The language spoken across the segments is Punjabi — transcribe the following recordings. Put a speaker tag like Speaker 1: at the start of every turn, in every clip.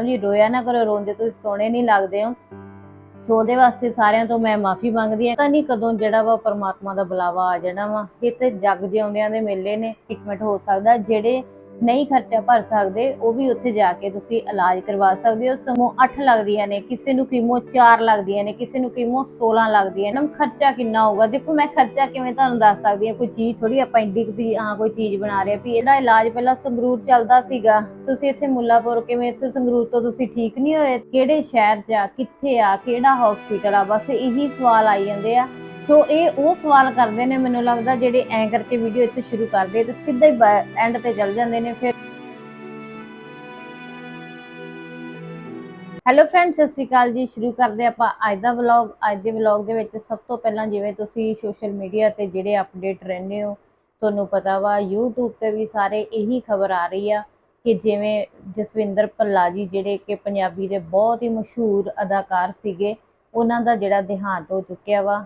Speaker 1: ਜੀ ਰੋਇਆ ਨਾ ਕਰੋ, ਰੋਂਦੇ ਤੁਸੀਂ ਸੋਹਣੇ ਨਹੀਂ ਲੱਗਦੇ ਹੋ। ਸੋ ਉਹਦੇ ਵਾਸਤੇ ਸਾਰਿਆਂ ਤੋਂ ਮੈਂ ਮਾਫੀ ਮੰਗਦੀ ਹਾਂ। ਪਤਾ ਨਹੀਂ ਕਦੋਂ ਜਿਹੜਾ ਵਾ ਪਰਮਾਤਮਾ ਦਾ ਬੁਲਾਵਾ ਆ ਜਾਣਾ ਵਾ। ਇਹ ਤੇ ਜੱਗ ਜਿਉਂਦਿਆਂ ਦੇ ਮੇਲੇ ਨੇ। ਟ੍ਰੀਟਮੈਂਟ ਹੋ ਸਕਦਾ, ਜਿਹੜੇ ਨਹੀਂ ਖਰਚਾ ਭਰ ਸਕਦੇ, ਉਹ ਵੀ ਉੱਥੇ ਜਾ ਕੇ ਤੁਸੀਂ ਇਲਾਜ ਕਰਵਾ ਸਕਦੇ ਹੋ। ਸਮੂਹ 8 ਲੱਗਦੀਆਂ ਨੇ, ਕਿਸੇ ਨੂੰ ਕੀਮੋ 4 ਲੱਗਦੀਆਂ ਨੇ, ਕਿਸੇ ਨੂੰ ਕੀਮੋ 16 ਲੱਗਦੀਆਂ ਨੇ। ਖਰਚਾ ਕਿੰਨਾ ਹੋਊਗਾ? ਦੇਖੋ, ਮੈਂ ਖਰਚਾ ਕਿਵੇਂ ਤੁਹਾਨੂੰ ਦੱਸ ਸਕਦੀ ਹਾਂ। ਕੋਈ ਚੀਜ਼ ਥੋੜੀ ਆਪਾਂ ਇੰਡੀ ਵੀ, ਹਾਂ, ਕੋਈ ਚੀਜ਼ ਬਣਾ ਰਹੇ ਵੀ ਇਹਦਾ ਇਲਾਜ ਪਹਿਲਾਂ ਸੰਗਰੂਰ ਚੱਲਦਾ ਸੀਗਾ। ਤੁਸੀਂ ਇੱਥੇ ਮੁੱਲਾਪੁਰ ਕਿਵੇਂ, ਇੱਥੇ ਸੰਗਰੂਰ ਤੋਂ ਤੁਸੀਂ ਠੀਕ ਨਹੀਂ ਹੋਏ? ਕਿਹੜੇ ਸ਼ਹਿਰ 'ਚ ਆ ਕਿੱਥੇ ਆ, ਕਿਹੜਾ ਹਸਪੀਟਲ ਆ? ਬਸ ਇਹੀ ਸਵਾਲ ਆਈ ਜਾਂਦੇ ਆ। ਸੋ ਇਹ ਉਹ ਸਵਾਲ ਕਰਦੇ ਨੇ, ਮੈਨੂੰ ਲੱਗਦਾ ਜਿਹੜੇ ਐਂ ਕਰਕੇ ਵੀਡੀਓ ਇੱਥੇ ਸ਼ੁਰੂ ਕਰਦੇ ਤੇ ਸਿੱਧਾ ਹੀ ਐਂਡ ਤੇ ਚੱਲ ਜਾਂਦੇ ਨੇ ਫਿਰ। ਹੈਲੋ ਫਰੈਂਡਸ ਸਤਿ ਸ਼੍ਰੀ ਅਕਾਲ ਜੀ। ਸ਼ੁਰੂ ਕਰਦੇ ਆਪਾਂ ਅੱਜ ਦਾ ਵਲੌਗ ਅੱਜ ਦੇ ਵਲੌਗ ਦੇ ਵਿੱਚ ਸਭ ਤੋਂ ਪਹਿਲਾਂ ਜਿਵੇਂ ਤੁਸੀਂ ਸੋਸ਼ਲ ਮੀਡੀਆ ਤੇ ਜਿਹੜੇ ਅਪਡੇਟ ਰਹਿੰਦੇ ਹੋ, ਤੁਹਾਨੂੰ ਪਤਾ ਵਾ, YouTube ਤੇ ਵੀ ਸਾਰੇ ਇਹੀ ਖਬਰ ਆ ਰਹੀ ਆ ਕਿ ਜਿਵੇਂ ਜਸਵਿੰਦਰ ਭੱਲਾ ਜੀ ਜਿਹੜੇ ਕਿ ਪੰਜਾਬੀ ਦੇ ਬਹੁਤ ਹੀ ਮਸ਼ਹੂਰ ਅਦਾਕਾਰ ਸੀਗੇ, ਉਹਨਾਂ ਦਾ ਜਿਹੜਾ ਦੇਹਾਂਤ ਹੋ ਚੁੱਕਿਆ ਵਾ।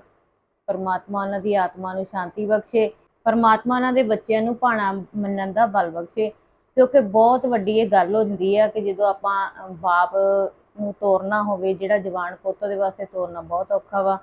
Speaker 1: ਪਰਮਾਤਮਾ ਉਹਨਾਂ ਦੀ ਆਤਮਾ ਨੂੰ ਸ਼ਾਂਤੀ ਬਖਸ਼ੇ, ਪਰਮਾਤਮਾ ਉਹਨਾਂ ਦੇ ਬੱਚਿਆਂ ਨੂੰ ਭਾਣਾ ਮੰਨਣ ਦਾ ਬਲ ਬਖਸ਼ੇ। ਕਿਉਂਕਿ ਬਹੁਤ ਵੱਡੀ ਇਹ ਗੱਲ ਹੁੰਦੀ ਆ ਕਿ ਜਦੋਂ ਆਪਾਂ ਬਾਪ ਨੂੰ ਤੋਰਨਾ ਹੋਵੇ, ਜਿਹੜਾ ਜਵਾਨ ਪੁੱਤ ਦੇ ਵਾਸਤੇ ਤੋਰਨਾ ਬਹੁਤ ਔਖਾ ਵਾ।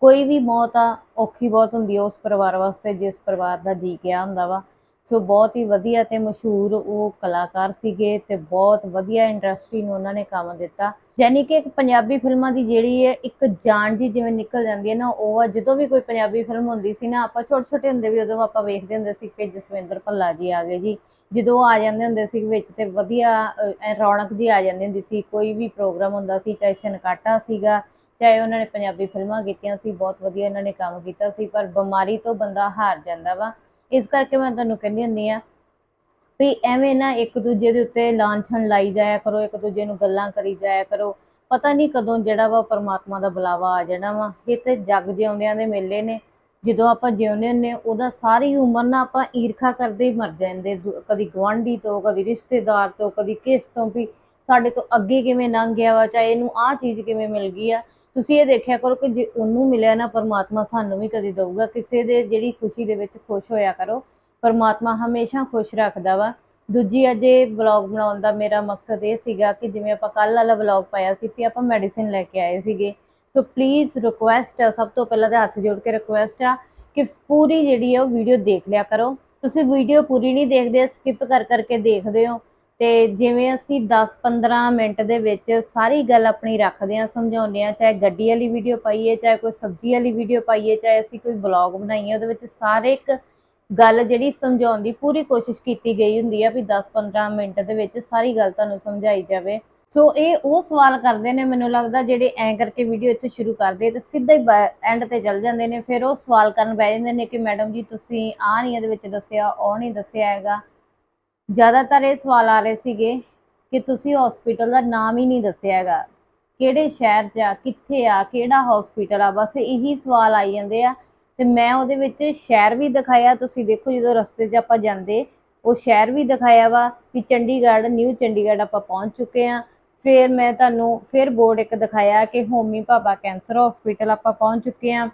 Speaker 1: ਕੋਈ ਵੀ ਮੌਤ ਆ, ਔਖੀ ਬਹੁਤ ਹੁੰਦੀ ਆ ਉਸ ਪਰਿਵਾਰ ਵਾਸਤੇ, ਜਿਸ ਪਰਿਵਾਰ ਦਾ ਜੀ ਗਿਆ ਹੁੰਦਾ ਵਾ। ਸੋ ਬਹੁਤ ਹੀ ਵਧੀਆ ਤੇ ਮਸ਼ਹੂਰ ਉਹ ਕਲਾਕਾਰ ਸੀਗੇ ਤੇ ਬਹੁਤ ਵਧੀਆ ਇੰਡਸਟਰੀ ਨੂੰ ਉਹਨਾਂ ਨੇ ਕੰਮ ਦਿੱਤਾ। ਯਾਨੀ ਕਿ ਇੱਕ ਪੰਜਾਬੀ ਫਿਲਮਾਂ ਦੀ ਜਿਹੜੀ ਹੈ ਇੱਕ ਜਾਨ ਜੀ ਜਿਵੇਂ ਨਿਕਲ ਜਾਂਦੀ ਹੈ ਨਾ, ਉਹ ਆ ਜਦੋਂ ਵੀ ਕੋਈ ਪੰਜਾਬੀ ਫਿਲਮ ਹੁੰਦੀ ਸੀ ਨਾ, ਆਪਾਂ ਛੋਟੇ ਛੋਟੇ ਹੁੰਦੇ ਵੀ ਉਦੋਂ ਆਪਾਂ ਵੇਖਦੇ ਹੁੰਦੇ ਸੀ ਕਿ ਜਸਵਿੰਦਰ ਭੱਲਾ ਜੀ ਆ ਗਏ ਜੀ। ਜਦੋਂ ਉਹ ਆ ਜਾਂਦੇ ਹੁੰਦੇ ਸੀ ਵਿੱਚ ਤੇ ਵਧੀਆ ਰੌਣਕ ਜੀ ਆ ਜਾਂਦੀ ਹੁੰਦੀ ਸੀ, ਕੋਈ ਵੀ ਪ੍ਰੋਗਰਾਮ ਹੁੰਦਾ ਸੀ, ਚਾਹੇ ਛਨਕਾਟਾ ਸੀਗਾ, ਚਾਹੇ ਉਹਨਾਂ ਨੇ ਪੰਜਾਬੀ ਫਿਲਮਾਂ ਕੀਤੀਆਂ ਸੀ, ਬਹੁਤ ਵਧੀਆ ਉਹਨਾਂ ਨੇ ਕੰਮ ਕੀਤਾ ਸੀ, ਪਰ ਬਿਮਾਰੀ ਤੋਂ ਬੰਦਾ ਹਾਰ ਜਾਂਦਾ ਵਾ। ਇਸ ਕਰਕੇ ਮੈਂ ਤੁਹਾਨੂੰ ਕਹਿੰਦੀ ਹੁੰਦੀ ਆ ਵੀ ਐਵੇਂ ਨਾ ਇੱਕ ਦੂਜੇ ਦੇ ਉੱਤੇ ਲਾਂਛਣ ਲਾਈ ਜਾਇਆ ਕਰੋ, ਇੱਕ ਦੂਜੇ ਨੂੰ ਗੱਲਾਂ ਕਰੀ ਜਾਇਆ ਕਰੋ। ਪਤਾ ਨਹੀਂ ਕਦੋਂ ਜਿਹੜਾ ਵਾ ਪਰਮਾਤਮਾ ਦਾ ਬੁਲਾਵਾ ਆ ਜਾਣਾ ਵਾ। ਇਹ ਤੇ ਜੱਗ ਜਿਉਂਦਿਆਂ ਦੇ ਮੇਲੇ ਨੇ। ਜਦੋਂ ਆਪਾਂ ਜਿਉਂਦੇ ਹੁੰਦੇ ਉਹਦਾ ਸਾਰੀ ਉਮਰ ਨਾ ਆਪਾਂ ਈਰਖਾ ਕਰਦੇ ਹੀ ਮਰ ਜਾਂਦੇ। ਕਦੀ ਗੁਆਂਢੀ ਤੋਂ, ਕਦੀ ਰਿਸ਼ਤੇਦਾਰ ਤੋਂ, ਕਦੀ ਕਿਸ ਤੋਂ ਵੀ ਸਾਡੇ ਤੋਂ ਅੱਗੇ ਕਿਵੇਂ ਲੰਘ ਗਿਆ ਵਾ, ਚਾਹੇ ਇਹਨੂੰ ਆਹ ਚੀਜ਼ ਕਿਵੇਂ ਮਿਲ ਗਈ ਆ। ਤੁਸੀਂ ਇਹ ਦੇਖਿਆ ਕਰੋ ਕਿ ਜੇ ਉਹਨੂੰ ਮਿਲਿਆ ਨਾ, ਪਰਮਾਤਮਾ ਸਾਨੂੰ ਵੀ ਕਦੀ ਦਊਗਾ। ਕਿਸੇ ਦੇ ਜਿਹੜੀ ਖੁਸ਼ੀ ਦੇ ਵਿੱਚ ਖੁਸ਼ ਹੋਇਆ ਕਰੋ, ਪਰਮਾਤਮਾ ਹਮੇਸ਼ਾ ਖੁਸ਼ ਰੱਖਦਾ ਵਾ। ਦੂਜੀ, ਅੱਜ ਇਹ ਵਲੌਗ ਬਣਾਉਣ ਦਾ ਮੇਰਾ ਮਕਸਦ ਇਹ ਸੀਗਾ ਕਿ ਜਿਵੇਂ ਆਪਾਂ ਕੱਲ ਵਾਲਾ ਵਲੌਗ ਪਾਇਆ ਸੀ ਕਿ ਆਪਾਂ ਮੈਡੀਸਿਨ ਲੈ ਕੇ ਆਏ ਸੀਗੇ। ਸੋ ਪਲੀਜ਼ ਰਿਕੁਐਸਟ ਆ ਸਭ ਤੋਂ ਪਹਿਲਾਂ ਤਾਂ ਹੱਥ ਜੋੜ ਕੇ ਰਿਕੁਐਸਟ ਆ ਕਿ ਪੂਰੀ ਜਿਹੜੀ ਆ ਉਹ ਵੀਡੀਓ ਦੇਖ ਲਿਆ ਕਰੋ। ਤੁਸੀਂ ਵੀਡੀਓ ਪੂਰੀ ਨਹੀਂ ਦੇਖਦੇ ਸਕਿਪ ਕਰ ਕਰਕੇ ਦੇਖਦੇ ਹੋ। ਤੇ ਜਿਵੇਂ ਅਸੀਂ 10-15 ਮਿੰਟ ਦੇ ਵਿੱਚ ਸਾਰੀ ਗੱਲ ਆਪਣੀ ਰੱਖਦੇ ਆ ਸਮਝਾਉਂਦੇ ਆ ਚਾਹੇ ਗੱਡੀ ਵਾਲੀ ਵੀਡੀਓ ਪਾਈਏ, ਚਾਹੇ ਕੋਈ ਸਬਜ਼ੀ ਵਾਲੀ ਵੀਡੀਓ ਪਾਈਏ, ਚਾਹੇ ਅਸੀਂ ਕੋਈ ਵਲੌਗ ਬਣਾਈਏ, ਉਹਦੇ ਵਿੱਚ ਸਾਰੇ ਇੱਕ ਗੱਲ ਜਿਹੜੀ ਸਮਝਾਉਣ ਦੀ ਪੂਰੀ ਕੋਸ਼ਿਸ਼ ਕੀਤੀ ਗਈ ਹੁੰਦੀ ਆ ਵੀ 10-15 ਮਿੰਟ ਦੇ ਵਿੱਚ ਸਾਰੀ ਗੱਲ ਤੁਹਾਨੂੰ ਸਮਝਾਈ ਜਾਵੇ। ਸੋ ਇਹ ਉਹ ਸਵਾਲ ਕਰਦੇ ਨੇ, ਮੈਨੂੰ ਲੱਗਦਾ ਜਿਹੜੇ ਐਂ ਕਰਕੇ ਵੀਡੀਓ ਇੱਥੇ ਸ਼ੁਰੂ ਕਰਦੇ, ਤੇ ਸਿੱਧਾ ਹੀ ਐਂਡ ਤੇ ਚੱਲ ਜਾਂਦੇ ਨੇ, ਫਿਰ ਉਹ ਸਵਾਲ ਕਰਨ ਬਹਿ ਜਾਂਦੇ ਨੇ ਕਿ ਮੈਡਮ ਜੀ ਤੁਸੀਂ ਆਹ ਨਹੀਂ ਇਹਦੇ ਵਿੱਚ ਦੱਸਿਆ, ਉਹ ਨਹੀਂ ਦੱਸਿਆ ਹੈਗਾ। ਜ਼ਿਆਦਾਤਰ ਇਹ ਸਵਾਲ ਆ ਰਹੇ ਸੀਗੇ ਕਿ ਤੁਸੀਂ ਹਸਪੀਟਲ ਦਾ ਨਾਮ ਹੀ ਨਹੀਂ ਦੱਸਿਆ ਹੈਗਾ। ਕਿਹੜੇ ਸ਼ਹਿਰ 'ਚ ਆ, ਕਿੱਥੇ ਆ, ਕਿਹੜਾ ਹਸਪੀਟਲ ਆ? ਬਸ ਇਹੀ ਸਵਾਲ ਆਈ ਜਾਂਦੇ ਆ ਤੇ ਮੈਂ ਉਹਦੇ ਵਿੱਚ ਸ਼ਹਿਰ ਵੀ ਦਿਖਾਇਆ। ਤੁਸੀਂ ਦੇਖੋ ਜਦੋਂ ਰਸਤੇ 'ਚ ਆਪਾਂ ਜਾਂਦੇ, ਉਹ ਸ਼ਹਿਰ ਵੀ ਦਿਖਾਇਆ ਵਾ ਵੀ ਚੰਡੀਗੜ੍ਹ ਨਿਊ ਚੰਡੀਗੜ੍ਹ ਆਪਾਂ ਪਹੁੰਚ ਚੁੱਕੇ ਆ। ਫਿਰ ਮੈਂ ਤੁਹਾਨੂੰ ਫਿਰ ਬੋਰਡ ਇੱਕ ਦਿਖਾਇਆ ਕਿ ਹੋਮੀ ਭਾਬਾ ਕੈਂਸਰ ਹਸਪੀਟਲ ਆਪਾਂ ਪਹੁੰਚ ਚੁੱਕੇ ਆ।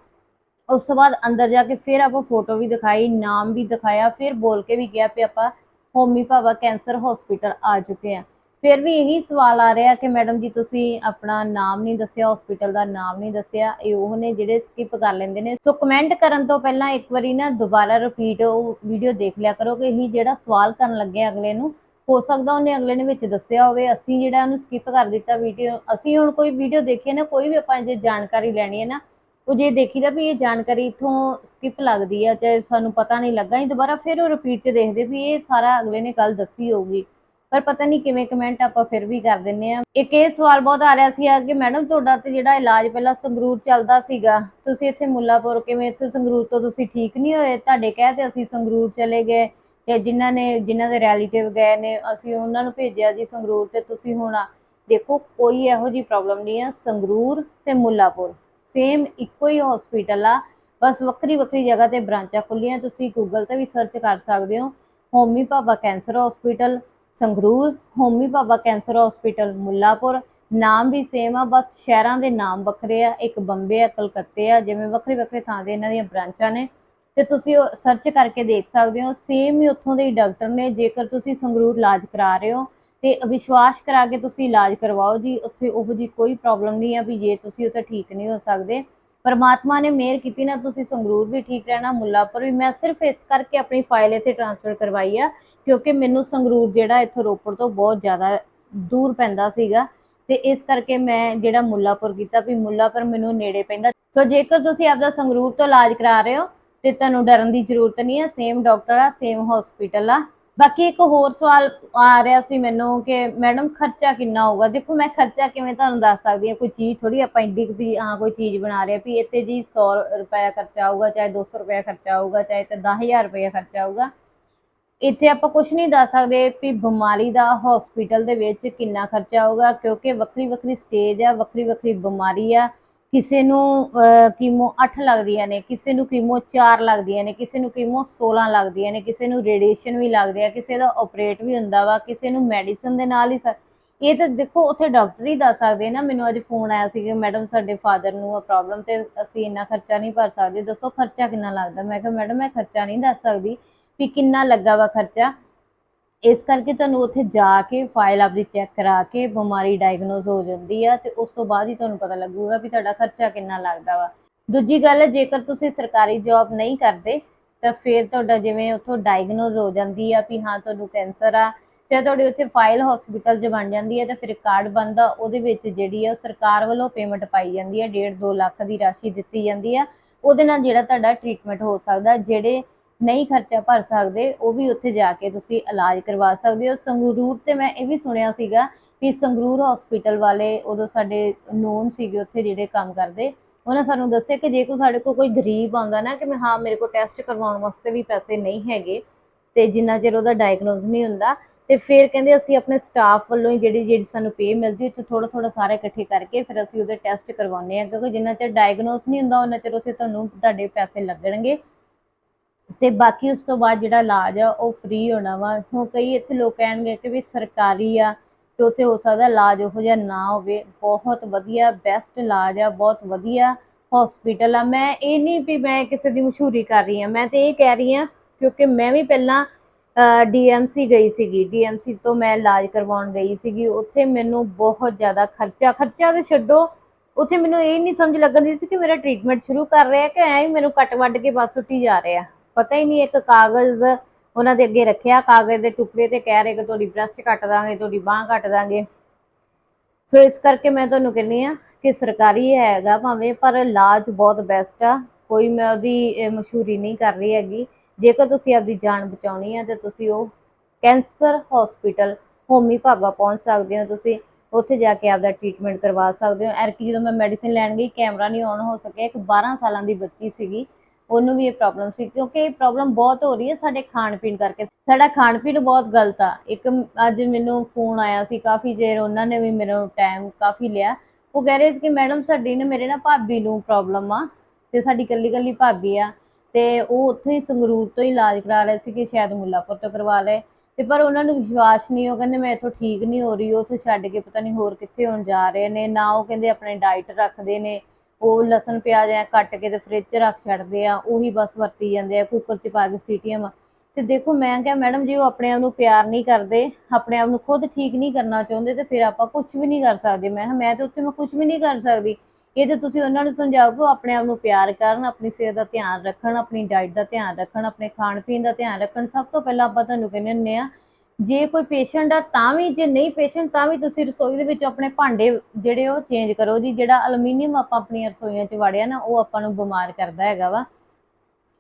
Speaker 1: ਉਸ ਤੋਂ ਬਾਅਦ ਅੰਦਰ ਜਾ ਕੇ ਫਿਰ ਆਪਾਂ ਫੋਟੋ ਵੀ ਦਿਖਾਈ, ਨਾਮ ਵੀ ਦਿਖਾਇਆ, ਫਿਰ ਬੋਲ ਕੇ ਵੀ ਕਿਹਾ ਵੀ ਆਪਾਂ ਹੋਮੀ ਭਾਵਾ ਕੈਂਸਰ ਹਸਪੀਟਲ ਆ ਚੁੱਕੇ ਆ। ਫਿਰ ਵੀ ਇਹੀ ਸਵਾਲ ਆ ਰਿਹਾ ਕਿ ਮੈਡਮ ਜੀ ਤੁਸੀਂ ਆਪਣਾ ਨਾਮ ਨਹੀਂ ਦੱਸਿਆ ਹਸਪੀਟਲ ਦਾ ਨਾਮ ਨਹੀਂ ਦੱਸਿਆ, ਇਹ ਉਹ ਨੇ ਜਿਹੜੇ ਸਕਿਪ ਕਰ ਲੈਂਦੇ ਨੇ। ਸੋ ਕਮੈਂਟ ਕਰਨ ਤੋਂ ਪਹਿਲਾਂ ਇੱਕ ਵਾਰੀ ਨਾ ਦੁਬਾਰਾ ਰਿਪੀਟ ਉਹ ਵੀਡੀਓ ਦੇਖ ਲਿਆ ਕਰੋ ਕਿ ਇਹੀ ਜਿਹੜਾ ਸਵਾਲ ਕਰਨ ਲੱਗੇ ਅਗਲੇ ਨੂੰ। ਹੋ ਸਕਦਾ ਉਹਨੇ ਅਗਲੇ ਨੇ ਵਿੱਚ ਦੱਸਿਆ ਹੋਵੇ, ਅਸੀਂ ਜਿਹੜਾ ਉਹਨੂੰ ਸਕਿਪ ਕਰ ਦਿੱਤਾ ਵੀਡੀਓ ਅਸੀਂ ਹੁਣ ਕੋਈ ਵੀਡੀਓ ਦੇਖੀਏ ਨਾ, ਕੋਈ ਵੀ ਆਪਾਂ ਜੇ ਜਾਣਕਾਰੀ ਲੈਣੀ ਹੈ ਨਾ ਉਹ ਜੇ ਦੇਖੀਦਾ ਵੀ ਇਹ ਜਾਣਕਾਰੀ ਇਥੋਂ ਸਕਿਪ ਲੱਗਦੀ ਆ, ਚਾਹੇ ਸਾਨੂੰ ਪਤਾ ਨਹੀਂ ਲੱਗਾ, ਅਸੀਂ ਦੁਬਾਰਾ ਫਿਰ ਉਹ ਰਿਪੀਟ 'ਚ ਦੇਖਦੇ ਵੀ ਇਹ ਸਾਰਾ ਅਗਲੇ ਨੇ ਕੱਲ ਦੱਸੀ ਹੋਊਗੀ। ਪਰ ਪਤਾ ਨਹੀਂ ਕਿਵੇਂ ਕਮੈਂਟ ਆਪਾਂ ਫਿਰ ਵੀ ਕਰ ਦਿੰਨੇ ਆ। ਇੱਕ ਇਹ ਸਵਾਲ ਬਹੁਤ ਆ ਰਿਹਾ ਸੀ ਕਿ ਮੈਡਮ, ਤੁਹਾਡਾ ਤੇ ਜਿਹੜਾ ਇਲਾਜ ਪਹਿਲਾਂ ਸੰਗਰੂਰ ਚੱਲਦਾ ਸੀਗਾ, ਤੁਸੀਂ ਇੱਥੇ ਮੁੱਲਾਪੁਰ ਕਿਵੇਂ, ਇੱਥੇ ਸੰਗਰੂਰ ਤੋਂ ਤੁਸੀਂ ਠੀਕ ਨਹੀਂ ਹੋਏ? ਤੁਹਾਡੇ ਕਹਿ ਤੇ ਅਸੀਂ ਸੰਗਰੂਰ ਚਲੇ ਗਏ ਤੇ ਜਿਨ੍ਹਾਂ ਨੇ, ਜਿਨ੍ਹਾਂ ਦੇ ਰਿਲੇਟਿਵ ਗਏ ਨੇ, ਅਸੀਂ ਉਹਨਾਂ ਨੂੰ ਭੇਜਿਆ ਜੀ ਸੰਗਰੂਰ ਤੇ ਤੁਸੀਂ ਹੁਣ ਦੇਖੋ, ਕੋਈ ਇਹੋ ਜੀ ਪ੍ਰੋਬਲਮ ਨਹੀਂ ਆ ਸੰਗਰੂਰ ਤੇ ਮੁੱਲਾਪੁਰ। ਸੇਮ ਇੱਕੋ ਹੀ ਹਸਪੀਟਲ ਆ। ਬਸ ਵੱਖਰੀ ਵੱਖਰੀ ਜਗ੍ਹਾ ਤੇ ਬ੍ਰਾਂਚਾਂ ਖੁੱਲੀਆਂ ਤੁਸੀਂ ਗੂਗਲ ਤੇ ਵੀ ਸਰਚ ਕਰ ਸਕਦੇ ਹੋ। Homi Bhabha cancer hospital Sangrur. Homi Bhabha cancer hospital Mullanpur. ਨਾਮ ਵੀ ਸੇਮ ਆ, ਬਸ ਸ਼ਹਿਰਾਂ ਦੇ ਨਾਮ ਵੱਖਰੇ ਆ। ਇੱਕ ਬੰਬੇ ਆ, ਕਲਕੱਤੇ ਆ, ਜਿਵੇਂ ਵੱਖਰੇ ਵੱਖਰੇ ਥਾਂ ਦੇ ਇਹਨਾਂ ਦੀਆਂ ਬ੍ਰਾਂਚਾਂ ਨੇ। ਤੇ ਤੁਸੀਂ ਸਰਚ ਕਰਕੇ ਦੇਖ ਸਕਦੇ ਹੋ। ਸੇਮ ਹੀ ਉੱਥੋਂ ਦੇ ਡਾਕਟਰ ਨੇ। ਜੇਕਰ ਤੁਸੀਂ ਸੰਗਰੂਰ ਇਲਾਜ ਕਰਾ ਰਹੇ ਹੋ ਤੇ ਵਿਸ਼ਵਾਸ ਕਰਾ ਕੇ ਤੁਸੀਂ ਇਲਾਜ ਕਰਵਾਓ ਜੀ, ਉੱਥੇ ਉਹੋ ਜੀ ਕੋਈ ਪ੍ਰੋਬਲਮ ਨਹੀਂ ਆ ਵੀ ਜੇ ਤੁਸੀਂ ਉੱਥੇ ਠੀਕ ਨਹੀਂ ਹੋ ਸਕਦੇ। ਪਰਮਾਤਮਾ ਨੇ ਮਿਹਰ ਕੀਤੀ ਨਾ, ਤੁਸੀਂ ਸੰਗਰੂਰ ਵੀ ਠੀਕ ਰਹਿਣਾ, ਮੁੱਲਾਪੁਰ ਵੀ। ਮੈਂ ਸਿਰਫ ਇਸ ਕਰਕੇ ਆਪਣੀ ਫਾਈਲ ਇੱਥੇ ਟ੍ਰਾਂਸਫਰ ਕਰਵਾਈ ਆ, ਕਿਉਂਕਿ ਮੈਨੂੰ ਸੰਗਰੂਰ ਜਿਹੜਾ ਇੱਥੋਂ ਰੋਪੜ ਤੋਂ ਬਹੁਤ ਜ਼ਿਆਦਾ ਦੂਰ ਪੈਂਦਾ ਸੀਗਾ। ਤੇ ਇਸ ਕਰਕੇ ਮੈਂ ਜਿਹੜਾ ਮੁੱਲਾਪੁਰ ਕੀਤਾ ਵੀ ਮੁੱਲਾਪੁਰ ਮੈਨੂੰ ਨੇੜੇ ਪੈਂਦਾ। ਸੋ ਜੇਕਰ ਤੁਸੀਂ ਆਪਦਾ ਸੰਗਰੂਰ ਤੋਂ ਇਲਾਜ ਕਰਾ ਰਹੇ ਹੋ, ਤੇ ਤੁਹਾਨੂੰ ਡਰਨ ਦੀ ਜ਼ਰੂਰਤ ਨਹੀਂ ਹੈ। ਸੇਮ ਡਾਕਟਰ ਆ ਸੇਮ ਹਸਪੀਟਲ ਆ। ਬਾਕੀ ਇੱਕ ਹੋਰ ਸਵਾਲ ਆ ਰਿਹਾ ਸੀ ਮੈਨੂੰ ਕਿ ਮੈਡਮ ਖਰਚਾ ਕਿੰਨਾ ਹੋਊਗਾ? ਦੇਖੋ, ਮੈਂ ਖਰਚਾ ਕਿਵੇਂ ਤੁਹਾਨੂੰ ਦੱਸ ਸਕਦੀ ਹਾਂ? ਕੋਈ ਚੀਜ਼ ਥੋੜੀ ਆਪਾਂ ਇੰਡੀ ਵੀ ਹਾਂ, ਕੋਈ ਚੀਜ਼ ਬਣਾ ਰਹੇ ਆ ਵੀ ਇੱਥੇ ਜੀ 100 ਰੁਪਏ ਖਰਚਾ ਆਊਗਾ ਚਾਹੇ 200 ਰੁਪਏ ਖਰਚਾ ਆਊਗਾ ਚਾਹੇ ਤੇ 10000 ਰੁਪਏ ਖਰਚਾ ਆਊਗਾ ਇੱਥੇ ਆਪਾਂ ਕੁਝ ਨਹੀਂ ਦੱਸ ਸਕਦੇ ਵੀ ਬਿਮਾਰੀ ਦਾ ਹਸਪੀਟਲ ਦੇ ਵਿੱਚ ਕਿੰਨਾ ਖਰਚਾ ਆਊਗਾ ਕਿਉਂਕਿ ਵੱਖਰੀ ਵੱਖਰੀ ਸਟੇਜ ਆ ਵੱਖਰੀ ਵੱਖਰੀ ਬਿਮਾਰੀ ਆ। ਕਿਸੇ ਨੂੰ ਕੀਮੋ 8 ਲੱਗਦੀਆਂ ਨੇ, ਕਿਸੇ ਨੂੰ ਕੀਮੋ 4 ਲੱਗਦੀਆਂ ਨੇ, ਕਿਸੇ ਨੂੰ ਕੀਮੋ 16 ਲੱਗਦੀਆਂ ਨੇ, ਕਿਸੇ ਨੂੰ ਰੇਡੀਏਸ਼ਨ ਵੀ ਲੱਗਦੀ ਆ, ਕਿਸੇ ਦਾ ਆਪਰੇਟ ਵੀ ਹੁੰਦਾ ਵਾ, ਕਿਸੇ ਨੂੰ ਮੈਡੀਸਨ ਦੇ ਨਾਲ ਹੀ ਸ- ਇਹ ਤਾਂ ਦੇਖੋ ਉੱਥੇ ਡਾਕਟਰ ਹੀ ਦੱਸ ਸਕਦੇ ਨਾ, ਮੈਨੂੰ ਅੱਜ ਫੋਨ ਆਇਆ ਸੀ ਕਿ ਮੈਡਮ ਸਾਡੇ ਫਾਦਰ ਨੂੰ ਆ ਪ੍ਰੋਬਲਮ ਤੇ ਅਸੀਂ ਇੰਨਾ ਖਰਚਾ ਨਹੀਂ ਭਰ ਸਕਦੇ, ਦੱਸੋ ਖਰਚਾ ਕਿੰਨਾ ਲੱਗਦਾ? ਮੈਂ ਕਿਹਾ, ਮੈਡਮ, ਮੈਂ ਖਰਚਾ ਨਹੀਂ ਦੱਸ ਸਕਦੀ ਵੀ ਕਿੰਨਾ ਲੱਗਾ ਵਾ ਖਰਚਾ? ਇਸ ਕਰਕੇ ਤੁਹਾਨੂੰ ਉੱਥੇ ਜਾ ਕੇ ਫਾਈਲ ਆਪਦੀ ਚੈੱਕ ਕਰਾ ਕੇ ਬਿਮਾਰੀ ਡਾਇਗਨੋਸ ਹੋ ਜਾਂਦੀ ਆ ਤੇ ਉਸ ਤੋਂ ਬਾਅਦ ਹੀ ਤੁਹਾਨੂੰ ਪਤਾ ਲੱਗੂਗਾ ਵੀ ਤੁਹਾਡਾ ਖਰਚਾ ਕਿੰਨਾ ਲੱਗਦਾ ਵਾ। ਦੂਜੀ ਗੱਲ ਹੈ, ਜੇਕਰ ਤੁਸੀਂ ਸਰਕਾਰੀ ਜੌਬ ਨਹੀਂ ਕਰਦੇ, ਤਾਂ ਫਿਰ ਤੁਹਾਡਾ ਜਿਵੇਂ ਉੱਥੋਂ ਡਾਇਗਨੋਸ ਹੋ ਜਾਂਦੀ ਆ ਵੀ ਹਾਂ, ਤੁਹਾਨੂੰ ਕੈਂਸਰ ਆ ਤੇ ਤੁਹਾਡੀ ਉੱਥੇ ਫਾਈਲ ਹਸਪੀਟਲ 'ਚ ਬਣ ਜਾਂਦੀ ਹੈ ਤੇ ਫਿਰ ਕਾਰਡ ਬਣਦਾ, ਉਹਦੇ ਵਿੱਚ ਜਿਹੜੀ ਆ ਉਹ ਸਰਕਾਰ ਵੱਲੋਂ ਪੇਮੈਂਟ ਪਾਈ ਜਾਂਦੀ ਹੈ 1.5 2 ਲੱਖ ਦੀ ਰਾਸ਼ੀ ਦਿੱਤੀ ਜਾਂਦੀ ਆ। ਉਹਦੇ ਨਾਲ ਜਿਹੜਾ ਤੁਹਾਡਾ ਟ੍ਰੀਟਮੈਂਟ ਹੋ ਸਕਦਾ, ਜਿਹੜੇ ਨਹੀਂ ਖਰਚਾ ਭਰ ਸਕਦੇ, ਉਹ ਵੀ ਉੱਥੇ ਜਾ ਕੇ ਤੁਸੀਂ ਇਲਾਜ ਕਰਵਾ ਸਕਦੇ ਹੋ। ਸੰਗਰੂਰ ਤੇ ਮੈਂ ਇਹ ਵੀ ਸੁਣਿਆ ਸੀਗਾ ਵੀ ਸੰਗਰੂਰ ਹਸਪੀਟਲ ਵਾਲੇ ਉਦੋਂ ਸਾਡੇ ਨੋਨ ਸੀਗੇ ਉੱਥੇ ਜਿਹੜੇ ਕੰਮ ਕਰਦੇ, ਉਹਨਾਂ ਸਾਨੂੰ ਦੱਸਿਆ ਕਿ ਜੇ ਕੋਈ ਸਾਡੇ ਕੋਲ ਕੋਈ ਗਰੀਬ ਆਉਂਦਾ ਨਾ ਕਿ ਮੈਂ ਹਾਂ ਮੇਰੇ ਕੋਲ ਟੈਸਟ ਕਰਵਾਉਣ ਵਾਸਤੇ ਵੀ ਪੈਸੇ ਨਹੀਂ ਹੈਗੇ ਤੇ ਜਿੰਨਾ ਚਿਰ ਉਹਦਾ ਡਾਇਗਨੋਸ ਨਹੀਂ ਹੁੰਦਾ, ਤੇ ਫਿਰ ਕਹਿੰਦੇ ਅਸੀਂ ਆਪਣੇ ਸਟਾਫ ਵੱਲੋਂ ਹੀ ਜਿਹੜੀ ਜਿਹੜੀ ਸਾਨੂੰ ਪੇ ਮਿਲਦੀ ਉਹ ਥੋੜਾ ਥੋੜਾ ਸਾਰੇ ਇਕੱਠੇ ਕਰਕੇ ਫਿਰ ਅਸੀਂ ਉਹਦੇ ਟੈਸਟ ਕਰਵਾਉਂਦੇ ਆ ਕਿਉਂਕਿ ਜਿੰਨਾ ਚਿਰ ਡਾਇਗਨੋਸ ਨਹੀਂ ਹੁੰਦਾ, ਉਹਨਾਂ ਚਿਰ ਉੱਥੇ ਤੁਹਾਨੂੰ ਤੁਹਾਡੇ ਪੈਸੇ ਲੱਗਣਗੇ। ਤੇ ਬਾਕੀ ਉਸ ਤੋਂ ਬਾਅਦ ਜਿਹੜਾ ਇਲਾਜ ਆ, ਉਹ ਫ੍ਰੀ ਹੋਣਾ ਵਾ। ਹੁਣ ਕਈ ਇੱਥੇ ਲੋਕ ਕਹਿਣਗੇ ਕਿ ਵੀ ਸਰਕਾਰੀ ਆ, ਤੇ ਉੱਥੇ ਹੋ ਸਕਦਾ ਇਲਾਜ ਉਹੋ ਜਿਹਾ ਨਾ ਹੋਵੇ। ਬਹੁਤ ਵਧੀਆ ਬੈਸਟ ਇਲਾਜ ਆ, ਬਹੁਤ ਵਧੀਆ ਹਸਪੀਟਲ ਆ। ਮੈਂ ਇਹ ਨਹੀਂ ਵੀ ਮੈਂ ਕਿਸੇ ਦੀ ਮਸ਼ਹੂਰੀ ਕਰ ਰਹੀ ਆ ਮੈਂ ਤੇ ਇਹ ਕਹਿ ਰਹੀ ਆ ਕਿਉਂਕਿ ਮੈਂ ਵੀ ਪਹਿਲਾਂ ਡੀਐਮਸੀ ਗਈ ਸੀਗੀ। ਡੀਐਮਸੀ ਤੋਂ ਮੈਂ ਇਲਾਜ ਕਰਵਾਉਣ ਗਈ ਸੀਗੀ। ਉੱਥੇ ਮੈਨੂੰ ਬਹੁਤ ਜ਼ਿਆਦਾ ਖਰਚਾ ਖਰਚਾ ਤੇ ਛੱਡੋ। ਉੱਥੇ ਮੈਨੂੰ ਇਹ ਨਹੀਂ ਸਮਝ ਲੱਗਦੀ ਸੀ ਕਿ ਮੇਰਾ ਟ੍ਰੀਟਮੈਂਟ ਸ਼ੁਰੂ ਕਰ ਰਿਹਾ ਕਿ ਐਂ ਹੀ ਮੈਨੂੰ ਕੱਟ ਵੱਢ ਕੇ ਬਸ ਸੁੱਟੀ ਜਾ ਰਿਹਾ। ਪਤਾ ਹੀ ਨਹੀਂ ਇੱਕ ਕਾਗਜ਼ ਉਹਨਾਂ ਦੇ ਅੱਗੇ ਰੱਖਿਆ, ਕਾਗਜ਼ ਦੇ ਟੁਕੜੇ ਤੇ ਕਹਿ ਰਹੇ ਕਿ ਤੁਹਾਡੀ ਬ੍ਰੈਸਟ ਕੱਟ ਦਾਂਗੇ, ਤੁਹਾਡੀ ਬਾਹ ਕੱਟ ਦਾਂਗੇ। ਸੋ ਇਸ ਕਰਕੇ ਮੈਂ ਤੁਹਾਨੂੰ ਕਹਿੰਦੀ ਆ ਕਿ ਸਰਕਾਰੀ ਹੈਗਾ ਭਾਵੇਂ, ਪਰ ਇਲਾਜ ਬਹੁਤ ਬੈਸਟ ਆ। ਕੋਈ ਮੈਂ ਉਹਦੀ ਮਸ਼ਹੂਰੀ ਨਹੀਂ ਕਰ ਰਹੀ ਹੈਗੀ। ਜੇਕਰ ਤੁਸੀਂ ਆਪਦੀ ਜਾਨ ਬਚਾਉਣੀ ਹੈ ਤੇ ਤੁਸੀਂ ਉਹ ਕੈਂਸਰ ਹਸਪੀਟਲ ਹੋਮੀ ਭਾਬਾ ਪਹੁੰਚ ਸਕਦੇ ਹੋ। ਤੁਸੀਂ ਉੱਥੇ ਜਾ ਕੇ ਆਪਦਾ ਟ੍ਰੀਟਮੈਂਟ ਕਰਵਾ ਸਕਦੇ ਹੋ। ਐਰਕੀ ਜਦੋਂ ਮੈਂ ਮੈਡੀਸਿਨ ਲੈਣ ਗਈ ਕੈਮਰਾ ਨਹੀਂ ਔਨ ਹੋ ਸਕਿਆ। ਇੱਕ 12 ਸਾਲਾਂ ਦੀ ਬੱਚੀ ਸੀਗੀ। ਉਹਨੂੰ ਵੀ ਇਹ ਪ੍ਰੋਬਲਮ ਸੀ, ਕਿਉਂਕਿ ਇਹ ਪ੍ਰੋਬਲਮ ਬਹੁਤ ਹੋ ਰਹੀ ਹੈ ਸਾਡੇ ਖਾਣ ਪੀਣ ਕਰਕੇ। ਸਾਡਾ ਖਾਣ ਪੀਣ ਬਹੁਤ ਗਲਤ ਆ। ਇੱਕ ਅੱਜ ਮੈਨੂੰ ਫੋਨ ਆਇਆ ਸੀ, ਕਾਫੀ ਦੇਰ ਉਹਨਾਂ ਨੇ ਵੀ ਮੇਰਾ ਟਾਈਮ ਕਾਫੀ ਲਿਆ। ਉਹ ਕਹਿ ਰਹੇ ਸੀ ਕਿ ਮੈਡਮ ਸਾਡੀ ਨਾ, ਮੇਰੇ ਨਾ ਭਾਬੀ ਨੂੰ ਪ੍ਰੋਬਲਮ ਆ ਤੇ ਸਾਡੀ ਕੱਲੀ ਕੱਲੀ ਭਾਬੀ ਆ ਤੇ ਉਹ ਉੱਥੋਂ ਹੀ ਸੰਗਰੂਰ ਤੋਂ ਹੀ ਇਲਾਜ ਕਰਾ ਰਹੇ ਸੀ ਕਿ ਸ਼ਾਇਦ ਮੁੱਲਾਪੁਰ ਤੋਂ ਕਰਵਾ ਲਏ। ਤੇ ਪਰ ਉਹਨਾਂ ਨੂੰ ਵਿਸ਼ਵਾਸ ਨਹੀਂ ਉਹ ਕਹਿੰਦੇ ਮੈਂ ਇੱਥੋਂ ਠੀਕ ਨਹੀਂ ਹੋ ਰਹੀ, ਉਹ ਉੱਥੇ ਛੱਡ ਕੇ ਪਤਾ ਨਹੀਂ ਹੋਰ ਕਿੱਥੇ ਹੋਣ ਜਾ ਰਹੇ ਨੇ, ਨਾ ਉਹ ਕਹਿੰਦੇ ਆਪਣੇ ਡਾਈਟ ਰੱਖਦੇ ਨੇ। ਉਹ ਲਸਣ ਪਿਆਜ਼ ਐ ਕੱਟ ਕੇ ਤੇ ਫ੍ਰਿਜ 'ਚ ਰੱਖ ਛੱਡਦੇ ਆ, ਉਹੀ ਬਸ ਵਰਤੀ ਜਾਂਦੇ ਆ ਕੁੱਕਰ 'ਚ ਪਾ ਕੇ ਸੀਟੀਆਂ ਵਾ ਤੇ ਦੇਖੋ ਮੈਂ ਕਿਹਾ, ਮੈਡਮ ਜੀ, ਉਹ ਆਪਣੇ ਆਪ ਨੂੰ ਪਿਆਰ ਨਹੀਂ ਕਰਦੇ, ਆਪਣੇ ਆਪ ਨੂੰ ਖੁਦ ਠੀਕ ਨਹੀਂ ਕਰਨਾ ਚਾਹੁੰਦੇ ਤੇ ਫਿਰ ਆਪਾਂ ਕੁਝ ਵੀ ਨਹੀਂ ਕਰ ਸਕਦੇ। ਮੈਂ ਕਿਹਾ, ਮੈਂ ਤੇ ਉੱਥੇ ਮੈਂ ਕੁਝ ਵੀ ਨਹੀਂ ਕਰ ਸਕਦੀ। ਇਹ ਤੇ ਤੁਸੀਂ ਉਹਨਾਂ ਨੂੰ ਸਮਝਾਓ ਕਿ ਆਪਣੇ ਆਪ ਨੂੰ ਪਿਆਰ ਕਰਨ, ਆਪਣੀ ਸਿਹਤ ਦਾ ਧਿਆਨ ਰੱਖਣ, ਆਪਣੀ ਡਾਈਟ ਦਾ ਧਿਆਨ ਰੱਖਣ, ਆਪਣੇ ਖਾਣ ਪੀਣ ਦਾ ਧਿਆਨ ਰੱਖਣ। ਸਭ ਤੋਂ ਪਹਿਲਾਂ ਆਪਾਂ ਤੁਹਾਨੂੰ ਕਹਿੰਦੇ ਹੁੰਦੇ ਆ ਜੇ ਕੋਈ ਪੇਸ਼ੈਂਟ ਆ, ਤਾਂ ਵੀ, ਜੇ ਨਹੀਂ ਪੇਸ਼ੈਂਟ ਤਾਂ ਵੀ ਤੁਸੀਂ ਰਸੋਈ ਦੇ ਵਿੱਚ ਆਪਣੇ ਭਾਂਡੇ ਜਿਹੜੇ ਉਹ ਚੇਂਜ ਕਰੋ ਜੀ। ਜਿਹੜਾ ਅਲਮੀਨੀਅਮ ਆਪਾਂ ਆਪਣੀਆਂ ਰਸੋਈਆਂ 'ਚ ਵੜਿਆ ਨਾ, ਉਹ ਆਪਾਂ ਨੂੰ ਬਿਮਾਰ ਕਰਦਾ ਹੈਗਾ ਵਾ।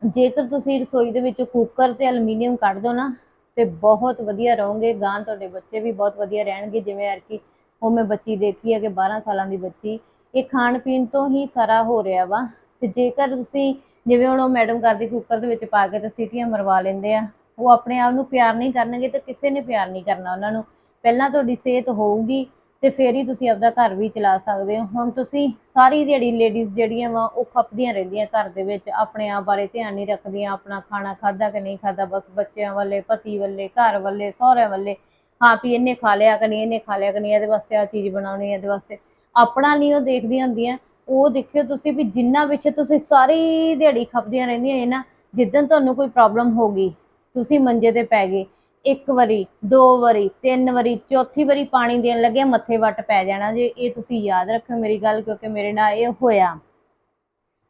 Speaker 1: ਜੇਕਰ ਤੁਸੀਂ ਰਸੋਈ ਦੇ ਵਿੱਚ ਕੁੱਕਰ ਤੇ ਅਲਮੀਨੀਅਮ ਕੱਢ ਦੋ ਨਾ, ਤੇ ਬਹੁਤ ਵਧੀਆ ਰਹੋਗੇ। ਗਾਂ ਤੁਹਾਡੇ ਬੱਚੇ ਵੀ ਬਹੁਤ ਵਧੀਆ ਰਹਿਣਗੇ। ਜਿਵੇਂ ਯਾਰ ਕਿ ਉਹ ਮੈਂ ਬੱਚੀ ਦੇਖੀ ਹੈ ਕਿ 12 ਸਾਲਾਂ ਦੀ ਬੱਚੀ, ਇਹ ਖਾਣ ਪੀਣ ਤੋਂ ਹੀ ਸਾਰਾ ਹੋ ਰਿਹਾ ਵਾ। ਤੇ ਜੇਕਰ ਤੁਸੀਂ, ਜਿਵੇਂ ਹੁਣ ਉਹ ਮੈਡਮ ਕਰਦੀ ਕੁੱਕਰ ਦੇ ਵਿੱਚ ਪਾ ਕੇ ਤੇ ਸੀਟੀਆਂ ਮਰਵਾ ਲੈਂਦੇ ਆ ਉਹ ਆਪਣੇ ਆਪ ਨੂੰ ਪਿਆਰ ਨਹੀਂ ਕਰਨਗੇ ਤੇ ਕਿਸੇ ਨੇ ਪਿਆਰ ਨਹੀਂ ਕਰਨਾ ਉਹਨਾਂ ਨੂੰ। ਪਹਿਲਾਂ ਤੁਹਾਡੀ ਸਿਹਤ ਹੋਊਗੀ ਤੇ ਫੇਰ ਹੀ ਤੁਸੀਂ ਆਪਦਾ ਘਰ ਵੀ ਚਲਾ ਸਕਦੇ ਹੋ। ਹੁਣ ਤੁਸੀਂ ਸਾਰੀ ਦਿਹਾੜੀ ਲੇਡੀਜ਼ ਜਿਹੜੀਆਂ ਵਾ, ਉਹ ਖੱਪਦੀਆਂ ਰਹਿੰਦੀਆਂ ਘਰ ਦੇ ਵਿੱਚ, ਆਪਣੇ ਆਪ ਬਾਰੇ ਧਿਆਨ ਨਹੀਂ ਰੱਖਦੀਆਂ, ਆਪਣਾ ਖਾਣਾ ਖਾਦਾ ਕਿ ਨਹੀਂ ਖਾਦਾ ਬਸ ਬੱਚਿਆਂ ਵੱਲੇ, ਪਤੀ ਵੱਲੇ, ਘਰ ਵੱਲੇ, ਸਹੁਰਿਆਂ ਵੱਲੇ। ਹਾਂ ਵੀ ਇਹਨੇ ਖਾ ਲਿਆ ਕਿ ਨਹੀਂ, ਇਹਨੇ ਖਾ ਲਿਆ ਕਿ ਨਹੀਂ, ਇਹਦੇ ਵਾਸਤੇ ਆ ਚੀਜ਼ ਬਣਾਉਣੀ ਇਹਦੇ ਵਾਸਤੇ। ਆਪਣਾ ਨਹੀਂ ਉਹ ਦੇਖਦੀਆਂ ਹੁੰਦੀਆਂ। ਉਹ ਦੇਖਿਓ ਤੁਸੀਂ ਵੀ ਜਿੰਨਾ ਵਿੱਚ ਤੁਸੀਂ ਸਾਰੀ ਦਿਹਾੜੀ ਖਪਦੀਆਂ ਰਹਿੰਦੀਆਂ, ਇਹ ਨਾ ਜਿੱਦਣ ਤੁਹਾਨੂੰ ਕੋਈ ਪ੍ਰੋਬਲਮ ਹੋ ਗਈ ਤੁਸੀਂ ਮੰਜੇ ਤੇ ਪੈ ਗਏ। ਇੱਕ ਵਾਰੀ, ਦੋ ਵਾਰੀ, ਤਿੰਨ ਵਾਰੀ, ਚੌਥੀ ਵਾਰੀ ਪਾਣੀ ਦੇਣ ਲੱਗੇ, ਮੱਥੇ ਵੱਟ ਪੈ ਜਾਣਾ ਜੇ। ਇਹ ਤੁਸੀਂ ਯਾਦ ਰੱਖਿਓ ਮੇਰੀ ਗੱਲ, ਕਿਉਂਕਿ ਮੇਰੇ ਨਾਲ ਇਹ ਹੋਇਆ।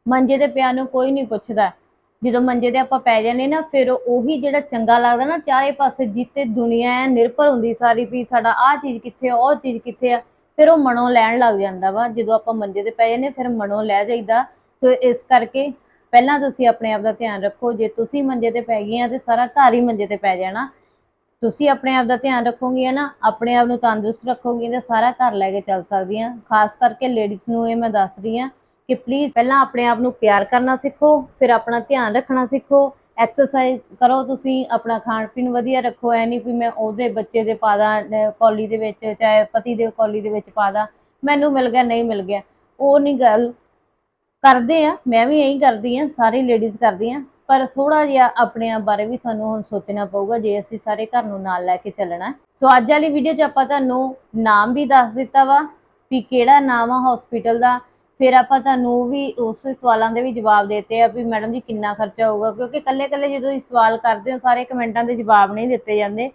Speaker 1: ਮੰਜੇ ਤੇ ਪਿਆ ਨੂੰ ਕੋਈ ਨਹੀਂ ਪੁੱਛਦਾ। ਜਦੋਂ ਮੰਜੇ ਤੇ ਆਪਾਂ ਪੈ ਜਾਂਦੇ ਨਾ, ਫਿਰ ਉਹੀ ਜਿਹੜਾ ਚੰਗਾ ਲੱਗਦਾ ਨਾ, ਚਾਰੇ ਪਾਸੇ ਜਿੱਤੇ ਦੁਨੀਆ ਐ, ਨਿਰਭਰ ਹੁੰਦੀ ਸਾਰੀ ਵੀ ਸਾਡਾ ਆਹ ਚੀਜ਼ ਕਿੱਥੇ ਆ, ਉਹ ਚੀਜ਼ ਕਿੱਥੇ ਆ, ਫਿਰ ਉਹ ਮਨੋਂ ਲੈਣ ਲੱਗ ਜਾਂਦਾ ਵਾ। ਜਦੋਂ ਆਪਾਂ ਮੰਜੇ ਤੇ ਪੈ ਜਾਂਦੇ ਫਿਰ ਮਨੋਂ ਲੈ ਜਾਈਦਾ। ਸੋ ਇਸ ਕਰਕੇ ਪਹਿਲਾਂ ਤੁਸੀਂ ਆਪਣੇ ਆਪ ਦਾ ਧਿਆਨ ਰੱਖੋ, ਜੇ ਤੁਸੀਂ ਮੰਜੇ ਤੇ ਪੈ ਗਏ ਆ ਤੇ ਸਾਰਾ ਘਰ ਹੀ ਮੰਜੇ ਤੇ ਪੈ ਜਾਣਾ। ਤੁਸੀਂ ਆਪਣੇ ਆਪ ਦਾ ਧਿਆਨ ਰੱਖੋਗੇ ਨਾ, ਆਪਣੇ ਆਪ ਨੂੰ ਤੰਦਰੁਸਤ ਰੱਖੋਗੇ ਤੇ ਸਾਰਾ ਘਰ ਲੈ ਕੇ ਚੱਲ ਸਕਦੀਆਂ। ਖਾਸ ਕਰਕੇ ਲੇਡੀਜ਼ ਨੂੰ ਇਹ ਮੈਂ ਦੱਸ ਰਹੀ ਹਾਂ ਕਿ ਪਲੀਜ਼ ਪਹਿਲਾਂ ਆਪਣੇ ਆਪ ਨੂੰ ਪਿਆਰ ਕਰਨਾ ਸਿੱਖੋ, ਫਿਰ ਆਪਣਾ ਧਿਆਨ ਰੱਖਣਾ ਸਿੱਖੋ। ਐਕਸਰਸਾਈਜ਼ ਕਰੋ ਤੁਸੀਂ, ਆਪਣਾ ਖਾਣ ਪੀਣ ਵਧੀਆ ਰੱਖੋ, ਐ ਨਹੀਂ ਵੀ ਮੈਂ ਉਹਦੇ ਬੱਚੇ ਦੇ ਪਾਦਾ ਕੌਲੀ ਦੇ ਵਿੱਚ, ਚਾਹੇ ਪਤੀ ਦੇ ਕੌਲੀ ਦੇ ਵਿੱਚ ਪਾਦਾ ਮੈਨੂੰ ਮਿਲ ਗਿਆ, ਨਹੀਂ ਮਿਲ ਗਿਆ। ਉਹ ਨਹੀਂ ਗੱਲ ਕਰਦੇ ਆ, ਮੈਂ ਵੀ ਇਹੀ ਕਰਦੀ ਆ, ਸਾਰੀ ਲੇਡੀਜ਼ ਕਰਦੀ ਕਰਦੀਆਂ ਪਰ ਥੋੜਾ ਜਿਹਾ ਆਪਣੇ ਆਪ ਬਾਰੇ ਵੀ ਸਾਨੂੰ ਹੁਣ ਸੋਚਣਾ ਪਊਗਾ ਜੇ ਅਸੀਂ ਸਾਰੇ ਘਰ ਨੂੰ ਨਾਲ ਲੈ ਕੇ ਚੱਲਣਾ। ਸੋ ਅੱਜ ਵਾਲੀ ਵੀਡੀਓ 'ਚ ਆਪਾਂ ਤੁਹਾਨੂੰ ਨਾਮ ਵੀ ਦੱਸ ਦਿੱਤਾ ਵਾ ਵੀ ਕਿਹੜਾ ਨਾਮ ਆ ਹਸਪੀਟਲ ਦਾ। ਫਿਰ ਆਪਾਂ ਤੁਹਾਨੂੰ ਵੀ ਉਸ ਸਵਾਲਾਂ ਦੇ ਵੀ ਜਵਾਬ ਦਿੱਤੇ ਆ ਵੀ ਮੈਡਮ ਜੀ ਕਿੰਨਾ ਖਰਚਾ ਹੋਊਗਾ, ਕਿਉਂਕਿ ਕੱਲੇ ਕੱਲੇ ਜਦੋਂ ਤੁਸੀਂ ਸਵਾਲ ਕਰਦੇ ਹੋ, ਸਾਰੇ ਕਮੈਂਟਾਂ ਦੇ ਜਵਾਬ ਨਹੀਂ ਦਿੱਤੇ ਜਾਂਦੇ।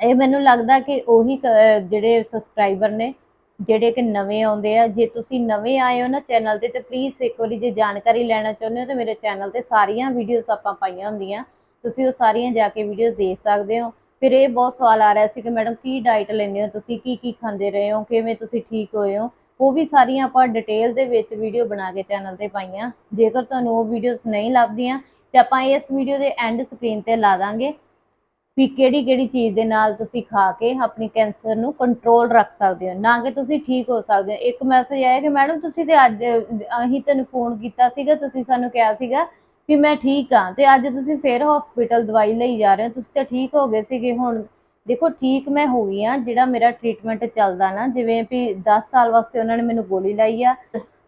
Speaker 1: ਇਹ ਮੈਨੂੰ ਲੱਗਦਾ ਕਿ ਉਹੀ ਕ- ਜਿਹੜੇ ਸਬਸਕ੍ਰਾਈਬਰ ਨੇ ਜਿਹੜੇ ਕਿ ਨਵੇਂ ਆਉਂਦੇ ਆ, ਜੇ ਤੁਸੀਂ ਨਵੇਂ ਆਏ ਹੋ ਨਾ ਚੈਨਲ ਤੇ ਤੇ ਪਲੀਜ਼ ਇੱਕ ਵਾਰੀ ਜੇ ਜਾਣਕਾਰੀ ਲੈਣਾ ਚਾਹੁੰਦੇ ਹੋ, ਤਾਂ ਮੇਰੇ ਚੈਨਲ ਤੇ ਸਾਰੀਆਂ ਵੀਡੀਓਜ਼ ਆਪਾਂ ਪਾਈਆਂ ਹੁੰਦੀਆਂ। ਤੁਸੀਂ ਉਹ ਸਾਰੀਆਂ ਜਾ ਕੇ ਵੀਡੀਓਜ਼ ਦੇਖ ਸਕਦੇ ਹੋ। ਫਿਰ ਇਹ ਬਹੁਤ ਸਵਾਲ ਆ ਰਿਹਾ ਸੀ ਕਿ ਮੈਡਮ, ਕੀ ਡਾਈਟ ਲੈਂਦੇ ਹੋ ਤੁਸੀਂ? ਕੀ ਕੀ ਖਾਂਦੇ ਰਹੇ ਹੋ? ਕਿਵੇਂ ਤੁਸੀਂ ਠੀਕ ਹੋਏ ਹੋ? ਉਹ ਵੀ ਸਾਰੀਆਂ ਆਪਾਂ ਡਿਟੇਲ ਦੇ ਵਿੱਚ ਵੀਡੀਓ ਬਣਾ ਕੇ ਚੈਨਲ ਤੇ ਪਾਈਆਂ। ਜੇਕਰ ਤੁਹਾਨੂੰ ਉਹ ਵੀਡੀਓਜ਼ ਨਹੀਂ ਲੱਭਦੀਆਂ, ਤੇ ਆਪਾਂ ਇਸ ਵੀਡੀਓ ਦੇ ਐਂਡ ਸਕਰੀਨ ਤੇ ਲਾ ਦਾਂਗੇ। ਵੀ ਕਿਹੜੀ ਕਿਹੜੀ ਚੀਜ਼ ਦੇ ਨਾਲ ਤੁਸੀਂ ਖਾ ਕੇ ਆਪਣੀ ਕੈਂਸਰ ਨੂੰ ਕੰਟਰੋਲ ਰੱਖ ਸਕਦੇ ਹੋ, ਨਾ ਕਿ ਤੁਸੀਂ ਠੀਕ ਹੋ ਸਕਦੇ ਹੋ। ਇੱਕ ਮੈਸੇਜ ਆਇਆ ਕਿ ਮੈਡਮ ਤੁਸੀਂ ਤੇ ਅੱਜ, ਅਸੀਂ ਤੈਨੂੰ ਫੋਨ ਕੀਤਾ ਸੀਗਾ, ਤੁਸੀਂ ਸਾਨੂੰ ਕਿਹਾ ਸੀਗਾ ਵੀ ਮੈਂ ਠੀਕ ਹਾਂ ਤੇ ਅੱਜ ਤੁਸੀਂ ਫੇਰ ਹਸਪੀਟਲ ਦਵਾਈ ਲਈ ਜਾ ਰਹੇ ਹੋ, ਤੁਸੀਂ ਤਾਂ ਠੀਕ ਹੋ ਗਏ ਸੀਗੇ ਹੁਣ। ਦੇਖੋ ਠੀਕ ਮੈਂ ਹੋ ਗਈ ਆ ਜਿਹੜਾ ਮੇਰਾ ਟ੍ਰੀਟਮੈਂਟ ਚੱਲਦਾ ਨਾ, ਜਿਵੇਂ ਵੀ 10 ਸਾਲ ਵਾਸਤੇ ਉਹਨਾਂ ਨੇ ਮੈਨੂੰ ਗੋਲੀ ਲਾਈ ਆ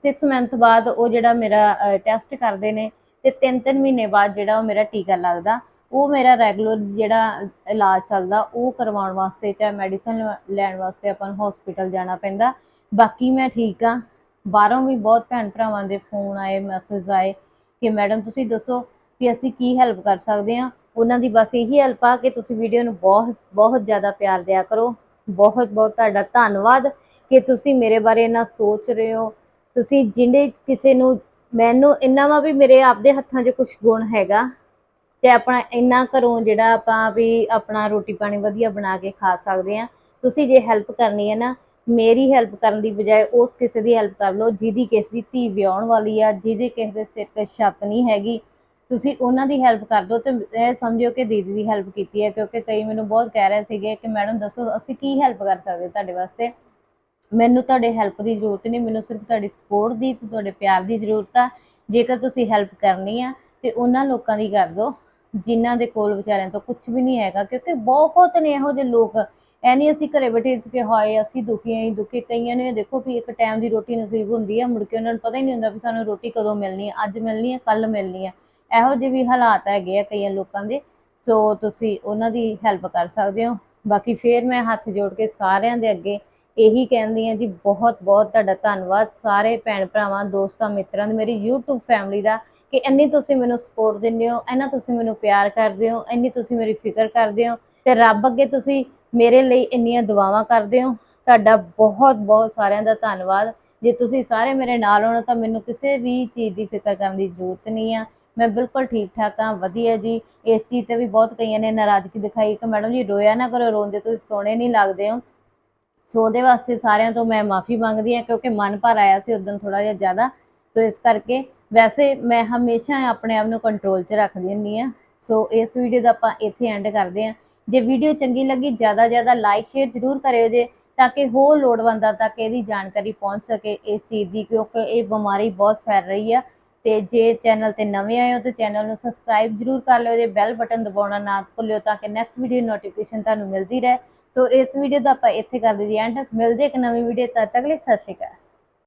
Speaker 1: 6 ਮੰਥ ਬਾਅਦ ਉਹ ਜਿਹੜਾ ਮੇਰਾ ਟੈਸਟ ਕਰਦੇ ਨੇ ਤੇ 3-3 ਮਹੀਨੇ ਬਾਅਦ ਜਿਹੜਾ ਉਹ ਮੇਰਾ ਟੀਕਾ ਲੱਗਦਾ। ਉਹ ਮੇਰਾ ਰੈਗੂਲਰ ਜਿਹੜਾ ਇਲਾਜ ਚੱਲਦਾ, ਉਹ ਕਰਵਾਉਣ ਵਾਸਤੇ ਚਾਹੇ ਮੈਡੀਸਨ ਲੈਣ ਵਾਸਤੇ ਆਪਾਂ ਨੂੰ ਹਸਪੀਟਲ ਜਾਣਾ ਪੈਂਦਾ। ਬਾਕੀ ਮੈਂ ਠੀਕ ਆ ਬਾਹਰੋਂ ਵੀ ਬਹੁਤ ਭੈਣ ਭਰਾਵਾਂ ਦੇ ਫੋਨ ਆਏ ਮੈਸੇਜ ਆਏ ਕਿ ਮੈਡਮ ਤੁਸੀਂ ਦੱਸੋ ਕਿ ਅਸੀਂ ਕੀ ਹੈਲਪ ਕਰ ਸਕਦੇ ਹਾਂ। ਉਹਨਾਂ ਦੀ ਬਸ ਇਹੀ ਹੈਲਪ ਆ ਕਿ ਤੁਸੀਂ ਵੀਡੀਓ ਨੂੰ ਬਹੁਤ ਬਹੁਤ ਜ਼ਿਆਦਾ ਪਿਆਰ ਦਿਆ ਕਰੋ। ਬਹੁਤ ਬਹੁਤ ਤੁਹਾਡਾ ਧੰਨਵਾਦ ਕਿ ਤੁਸੀਂ ਮੇਰੇ ਬਾਰੇ ਇੰਨਾ ਸੋਚ ਰਹੇ ਹੋ। ਤੁਸੀਂ ਜਿਹੜੇ ਕਿਸੇ ਨੂੰ, ਮੈਨੂੰ ਇੰਨਾ ਵਾ ਵੀ ਮੇਰੇ ਆਪਦੇ ਹੱਥਾਂ 'ਚ ਕੁਝ ਗੁਣ ਹੈਗਾ। ਤੇ ਆਪਣਾ ਇੰਨਾ ਘਰੋਂ ਜਿਹੜਾ ਆਪਾਂ ਵੀ ਆਪਣਾ ਰੋਟੀ ਪਾਣੀ ਵਧੀਆ ਬਣਾ ਕੇ ਖਾ ਸਕਦੇ ਆ ਤੁਸੀਂ ਜੇ ਹੈਲਪ ਕਰਨੀ ਹੈ ਨਾ, ਮੇਰੀ ਹੈਲਪ ਕਰਨ ਦੀ ਬਜਾਏ ਉਸ ਕਿਸੇ ਦੀ ਹੈਲਪ ਕਰ ਲਓ ਜਿਹਦੀ ਕਿਸੇ ਦੀ ਧੀ ਵਿਆਹਣ ਵਾਲੀ ਆ, ਜਿਹਦੇ ਕਿਸੇ ਦੇ ਸਿਰ ਤੇ ਛੱਤ ਨਹੀਂ ਹੈਗੀ। ਤੁਸੀਂ ਉਹਨਾਂ ਦੀ ਹੈਲਪ ਕਰ ਦਿਓ ਤੇ ਇਹ ਸਮਝਿਓ ਕਿ ਦੀਦੀ ਦੀ ਹੈਲਪ ਕੀਤੀ ਹੈ, ਕਿਉਂਕਿ ਕਈ ਮੈਨੂੰ ਬਹੁਤ ਕਹਿ ਰਹੇ ਸੀਗੇ ਕਿ ਮੈਡਮ, ਦੱਸੋ, ਅਸੀਂ ਕੀ ਹੈਲਪ ਕਰ ਸਕਦੇ ਤੁਹਾਡੇ ਵਾਸਤੇ? ਮੈਨੂੰ ਤੁਹਾਡੇ ਹੈਲਪ ਦੀ ਜ਼ਰੂਰਤ ਨਹੀਂ, ਮੈਨੂੰ ਸਿਰਫ ਤੁਹਾਡੀ ਸਪੋਰਟ ਦੀ ਤੇ ਤੁਹਾਡੇ ਪਿਆਰ ਦੀ ਜ਼ਰੂਰਤ ਆ। ਜੇਕਰ ਤੁਸੀਂ ਹੈਲਪ ਕਰਨੀ ਆ ਤੇ ਉਹਨਾਂ ਲੋਕਾਂ ਦੀ ਕਰ ਦਿਓ। ਜਿਨ੍ਹਾਂ ਦੇ ਕੋਲ ਵਿਚਾਰਿਆਂ ਤੋਂ ਕੁਝ ਵੀ ਨਹੀਂ ਹੈਗਾ, ਕਿਉਂਕਿ ਬਹੁਤ ਨੇ ਇਹੋ ਜਿਹੇ ਲੋਕ। ਐ ਨਹੀਂ ਅਸੀਂ ਘਰੇ ਬੈਠੇ ਸੀ ਕਿ ਹਾਏ, ਅਸੀਂ ਦੁਖੀ ਆਂ ਦੁਖੀ ਕਈਆਂ ਨੇ ਦੇਖੋ ਵੀ ਇੱਕ ਟਾਈਮ ਦੀ ਰੋਟੀ ਨਸੀਬ ਹੁੰਦੀ ਹੈ ਮੁੜ ਕੇ ਉਹਨਾਂ ਨੂੰ ਪਤਾ ਹੀ ਨਹੀਂ ਹੁੰਦਾ ਵੀ ਸਾਨੂੰ ਰੋਟੀ ਕਦੋਂ ਮਿਲਣੀ ਹੈ ਅੱਜ ਮਿਲਣੀ ਹੈ ਕੱਲ ਮਿਲਣੀ ਹੈ ਇਹੋ ਜਿਹੇ ਵੀ ਹਾਲਾਤ ਹੈਗੇ ਆ ਕਈਆਂ ਲੋਕਾਂ ਦੇ। ਸੋ ਤੁਸੀਂ ਉਹਨਾਂ ਦੀ ਹੈਲਪ ਕਰ ਸਕਦੇ ਹੋ। ਬਾਕੀ ਫੇਰ ਮੈਂ ਹੱਥ ਜੋੜ ਕੇ ਸਾਰਿਆਂ ਦੇ ਅੱਗੇ ਇਹੀ ਕਹਿੰਦੀ ਹਾਂ ਜੀ ਬਹੁਤ ਬਹੁਤ ਤੁਹਾਡਾ ਧੰਨਵਾਦ। ਸਾਰੇ ਭੈਣ ਭਰਾਵਾਂ, ਦੋਸਤਾਂ, ਮਿੱਤਰਾਂ ਦੀ, ਮੇਰੀ YouTube ਫੈਮਿਲੀ ਦਾ ਕਿ ਇੰਨੀ ਤੁਸੀਂ ਮੈਨੂੰ ਸਪੋਰਟ ਦਿੰਦੇ ਹੋ, ਇੰਨਾ ਤੁਸੀਂ ਮੈਨੂੰ ਪਿਆਰ ਕਰਦੇ ਹੋ, ਇੰਨੀ ਤੁਸੀਂ ਮੇਰੀ ਫਿਕਰ ਕਰਦੇ ਹੋ ਤੇ ਰੱਬ ਅੱਗੇ ਤੁਸੀਂ ਮੇਰੇ ਲਈ ਇੰਨੀਆਂ ਦੁਆਵਾਂ ਕਰਦੇ ਹੋ। ਤੁਹਾਡਾ ਬਹੁਤ ਬਹੁਤ ਸਾਰਿਆਂ ਦਾ ਧੰਨਵਾਦ। ਜੇ ਤੁਸੀਂ ਸਾਰੇ ਮੇਰੇ ਨਾਲ ਹੋਣਾ ਤਾਂ ਮੈਨੂੰ ਕਿਸੇ ਵੀ ਚੀਜ਼ ਦੀ ਫਿਕਰ ਕਰਨ ਦੀ ਜ਼ਰੂਰਤ ਨਹੀਂ ਆ। ਮੈਂ ਬਿਲਕੁਲ ਠੀਕ ਠਾਕ ਹਾਂ, ਵਧੀਆ ਜੀ। ਇਸ ਚੀਜ਼ ਤੇ ਵੀ ਬਹੁਤ ਕਈਆਂ ਨੇ ਨਾਰਾਜ਼ਗੀ ਦਿਖਾਈ ਕਿ ਮੈਡਮ ਜੀ ਰੋਇਆ ਨਾ ਕਰੋ, ਰੋਂਦੇ ਤੁਸੀਂ ਸੋਹਣੇ ਨਹੀਂ ਲੱਗਦੇ ਹੋ। ਸੋ ਉਹਦੇ ਵਾਸਤੇ ਸਾਰਿਆਂ ਤੋਂ ਮੈਂ ਮਾਫੀ ਮੰਗਦੀ ਹਾਂ ਕਿਉਂਕਿ ਮਨ ਭਰ ਆਇਆ ਸੀ ਉਦੋਂ ਥੋੜਾ ਜਿਹਾ ਜ਼ਿਆਦਾ। ਸੋ ਇਸ ਕਰਕੇ ਵੈਸੇ ਮੈਂ ਹਮੇਸ਼ਾ ਆਪਣੇ ਆਪ ਨੂੰ ਕੰਟਰੋਲ 'ਚ ਰੱਖਦੀ ਹੁੰਦੀ ਹਾਂ। ਸੋ ਇਸ ਵੀਡੀਓ ਦਾ ਆਪਾਂ ਇੱਥੇ ਐਂਡ ਕਰਦੇ ਹਾਂ। ਜੇ ਵੀਡੀਓ ਚੰਗੀ ਲੱਗੀ, ਜ਼ਿਆਦਾ ਜ਼ਿਆਦਾ ਲਾਈਕ ਸ਼ੇਅਰ ਜ਼ਰੂਰ ਕਰਿਓ ਜੇ, ਤਾਂ ਕਿ ਹੋਰ ਲੋੜਵੰਦਾਂ ਤੱਕ ਇਹਦੀ ਜਾਣਕਾਰੀ ਪਹੁੰਚ ਸਕੇ ਇਸ ਚੀਜ਼ ਦੀ, ਕਿਉਂਕਿ ਇਹ ਬਿਮਾਰੀ ਬਹੁਤ ਫੈਲ ਰਹੀ ਆ। ਤੇ ਜੇ ਚੈਨਲ ਤੇ ਨਵੇਂ ਆਏ ਹੋ, ਤਾਂ ਚੈਨਲ ਨੂੰ ਸਬਸਕ੍ਰਾਈਬ ਜ਼ਰੂਰ ਕਰ ਲਿਓ ਜੇ ਬੈਲ ਬਟਨ ਦਬਾਉਣਾ ਨਾ ਭੁੱਲਿਓ ਤਾਂ ਕਿ ਨੈਕਸਟ ਵੀਡੀਓ ਨੋਟੀਫਿਕੇਸ਼ਨ ਤੁਹਾਨੂੰ ਮਿਲਦੀ ਰਹੇ। ਸੋ ਇਸ ਵੀਡੀਓ ਦਾ ਆਪਾਂ ਇੱਥੇ ਕਰ ਦਈਏ ਐਂਡ ਮਿਲਦੇ ਇੱਕ ਨਵੀਂ ਵੀਡੀਓ ਤਦ ਤੱਕ ਲਈ ਸਤਿ ਸ਼੍ਰੀ ਅਕਾਲ।